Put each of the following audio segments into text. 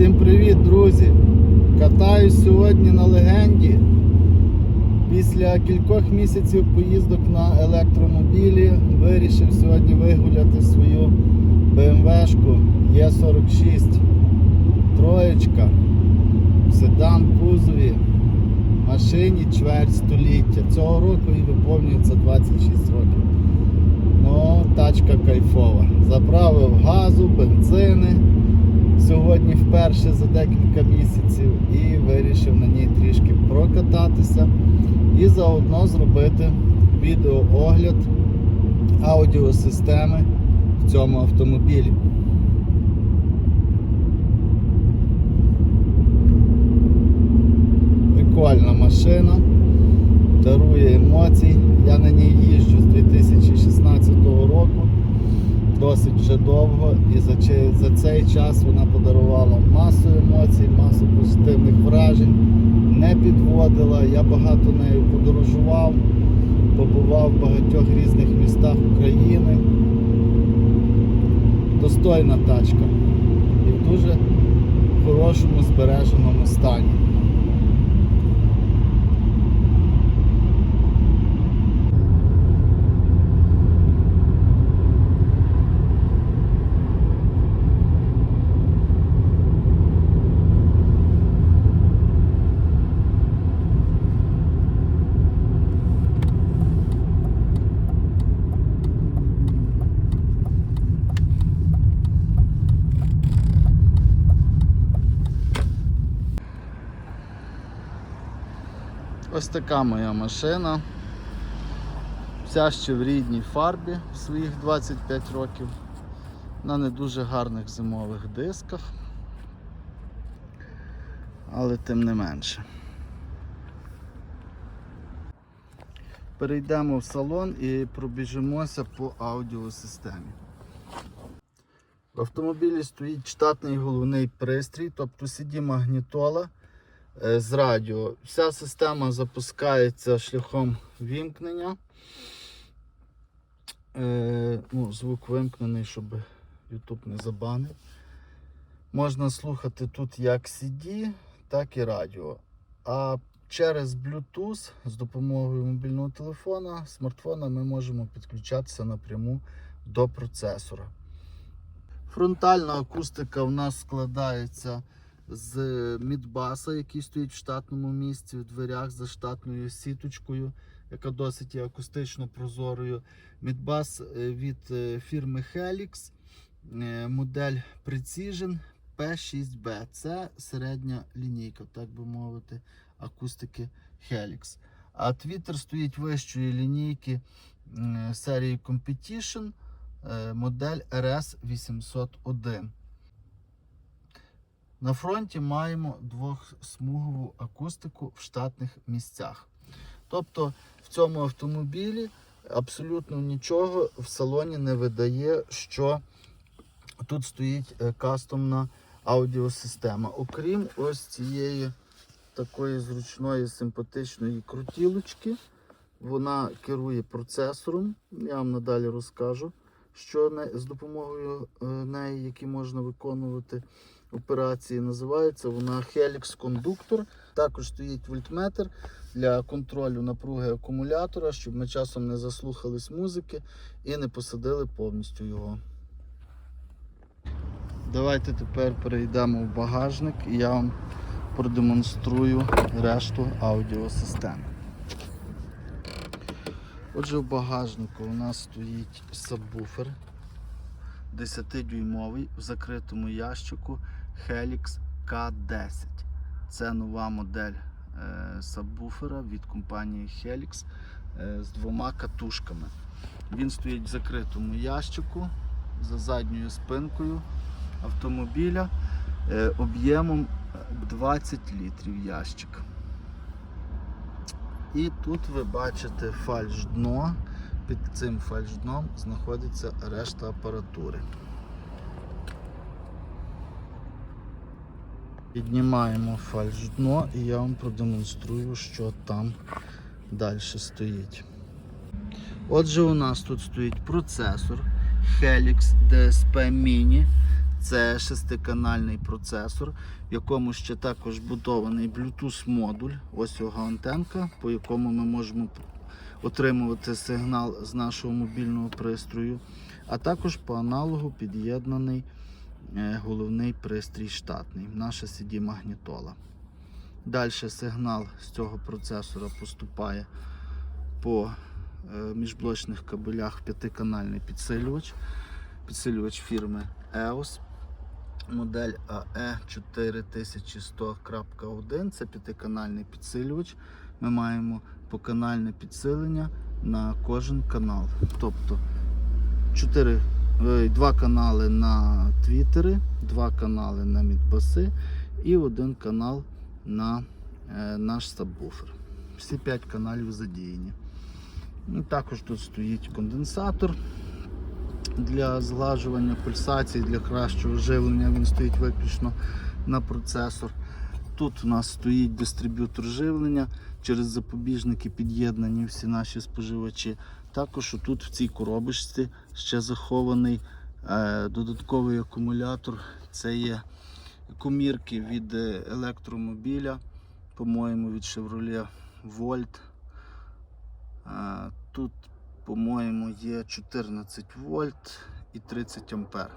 Всім привіт, друзі! Катаюсь сьогодні на легенді. Після кількох місяців поїздок на електромобілі вирішив сьогодні вигуляти свою BMW-шку Е46. Троєчка. В седан кузові. Машині чверть століття. Цього року їй виповнюється 26 років. Ну, тачка кайфова. Заправив газу, бензини сьогодні вперше за декілька місяців і вирішив на ній трішки прокататися і заодно зробити відеоогляд аудіосистеми в цьому автомобілі. Прикольна машина, дарує емоцій. Я на ній їжджу з 2016 року досить вже довго і за, за цей час вона подарувала масу емоцій, масу позитивних вражень, не підводила. Я багато нею подорожував, побував в багатьох різних містах України. Достойна тачка і в дуже хорошому збереженому стані. Ось така моя машина. Вся ще в рідній фарбі в своїх 25 років. На не дуже гарних зимових дисках. Але тим не менше. Перейдемо в салон і пробіжимося по аудіосистемі. В автомобілі стоїть штатний головний пристрій, тобто CD-магнітола е, з радіо. Вся система запускається шляхом вімкнення. Е, ну, звук вимкнений, щоб YouTube не забанив. Можна слухати тут як CD, так і радіо. А через Bluetooth з допомогою мобільного телефона, смартфона ми можемо підключатися напряму до процесора. Фронтальна акустика в нас складається з мідбаса, який стоїть в штатному місці в дверях за штатною сіточкою, яка досить є акустично прозорою. Мідбас е, від е, фірми Helix, е, модель Precision P6B. Це середня лінійка, так би мовити, акустики Helix. А твіттер стоїть вищої лінійки серії Competition модель RS801. На фронті маємо двохсмугову акустику в штатних місцях. Тобто в цьому автомобілі абсолютно нічого в салоні не видає, що тут стоїть е, кастомна аудіосистема. Окрім ось цієї такої зручної симпатичної крутілочки, вона керує процесором. Я вам надалі розкажу, що з допомогою е, неї, які можна виконувати операції, називається вона Helix Conductor. Також стоїть вольтметр для контролю напруги акумулятора, щоб ми часом не заслухались музики і не посадили повністю його. Давайте тепер перейдемо в багажник і я вам продемонструю решту аудіосистеми. Отже, в багажнику у нас стоїть сабвуфер 10-дюймовий в закритому ящику Helix K10. Це нова модель е, сабвуфера від компанії Helix е, з двома катушками. Він стоїть в закритому ящику за задньою спинкою автомобіля е, об'ємом 20 літрів ящик. І тут ви бачите фальш-дно. Під цим фальш-дном знаходиться решта апаратури. Піднімаємо фальш-дно і я вам продемонструю, що там далі стоїть. Отже, у нас тут стоїть процесор Helix DSP Mini Це шестиканальний процесор, в якому ще також будований Bluetooth модуль. Ось його антенка, по якому ми можемо отримувати сигнал з нашого мобільного пристрою. А також по аналогу під'єднаний головний пристрій штатний, наша CD магнітола. Далі сигнал з цього процесора поступає по е, міжблочних кабелях п'ятиканальний підсилювач. Підсилювач фірми EOS. Модель AE 4100.1. Це п'ятиканальний підсилювач. Ми маємо поканальне підсилення на кожен канал. Тобто 4, е, два канали на твіттери, два канали на мідбаси і один канал на е, наш сабвуфер. Всі 5 каналів задіяні. Ну, також тут стоїть конденсатор для зглажування пульсації, для кращого живлення. Він стоїть виключно на процесор. Тут у нас стоїть дистриб'ютор живлення, через запобіжники під'єднані всі наші споживачі. Також тут в цій коробочці ще захований е, додатковий акумулятор. Це є комірки від е, електромобіля, по-моєму, від Chevrolet Volt. Е, Тут, по-моєму, є 14 вольт і 30 ампер.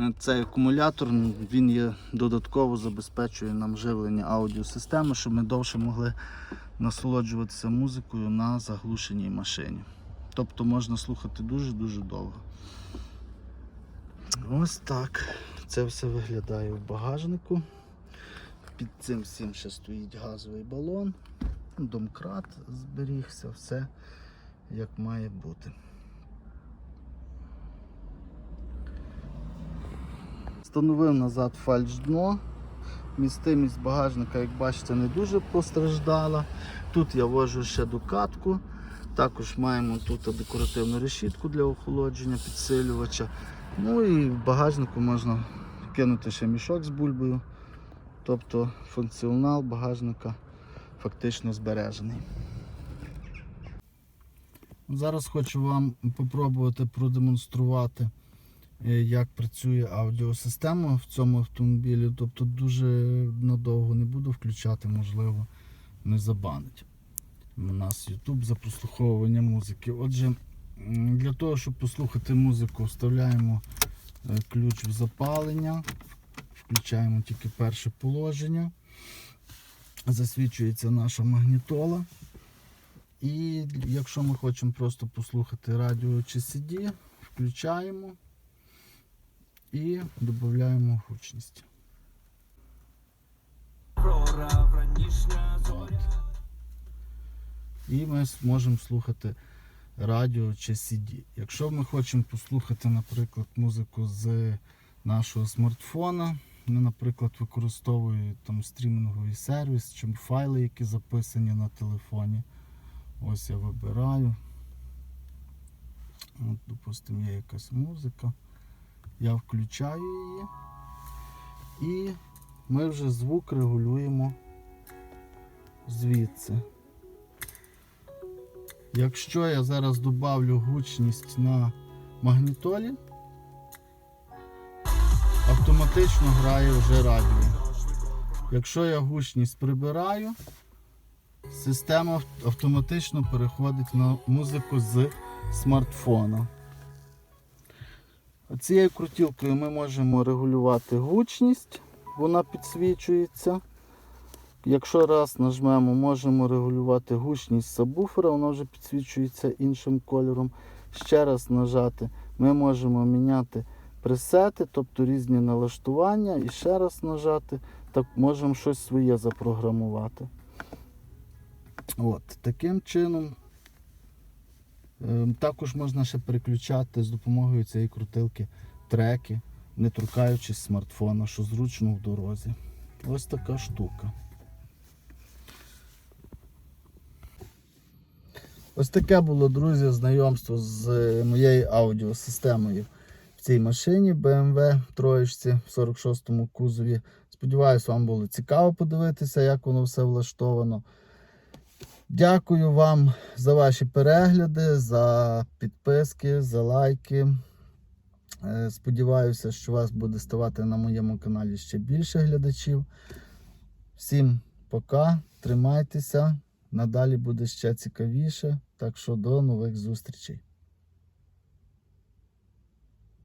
Е, Цей акумулятор він є додатково забезпечує нам живлення аудіосистеми, щоб ми довше могли насолоджуватися музикою на заглушеній машині. Тобто можна слухати дуже-дуже довго. Ось так. Це все виглядає в багажнику. Під цим всім ще стоїть газовий балон, домкрат зберігся, все як має бути. Встановив назад фальш дно. Містимість багажника, як бачите, не дуже постраждала. Тут я вожу ще докатку. Також маємо тут декоративну решітку для охолодження, підсилювача. Ну і в багажнику можна кинути ще мішок з бульбою. Тобто функціонал багажника фактично збережений. Зараз хочу вам попробувати продемонструвати, як працює аудіосистема в цьому автомобілі. Тобто дуже надовго не буду включати, можливо, не забанить. У нас YouTube за прослуховування музики. Отже, для того, щоб послухати музику, вставляємо е, ключ в запалення, включаємо тільки перше положення. Засвічується наша магнітола. І якщо ми хочемо просто послухати радіо чи CD, включаємо і додаємо гучність. От. І ми можемо слухати радіо чи CD. Якщо ми хочемо послухати, наприклад, музику з нашого смартфона, ми, наприклад, використовуємо там стрімінговий сервіс чи файли, які записані на телефоні. Ось я вибираю. От, допустимо, є якась музика. Я включаю її. І ми вже звук регулюємо звідси. Якщо я зараз додавлю гучність на магнітолі, автоматично грає вже радіо. Якщо я гучність прибираю, система автоматично переходить на музику з смартфона. Цією крутілкою ми можемо регулювати гучність, вона підсвічується. Якщо раз нажмемо, можемо регулювати гучність сабвуфера, вона вже підсвічується іншим кольором. Ще раз нажати, ми можемо міняти пресети, тобто різні налаштування, і ще раз нажати, так можемо щось своє запрограмувати. От, таким чином. Ем, Також можна ще переключати з допомогою цієї крутилки треки, не торкаючись смартфона, що зручно в дорозі. Ось така штука. Ось таке було, друзі, знайомство з е, моєю аудіосистемою в цій машині BMW троєчці в 46-му кузові. Сподіваюсь, вам було цікаво подивитися, як воно все влаштовано. Дякую вам за ваші перегляди, за підписки, за лайки. Е, Сподіваюся, що вас буде ставати на моєму каналі ще більше глядачів. Всім пока, тримайтеся. Надалі буде ще цікавіше. Так що до нових зустрічей.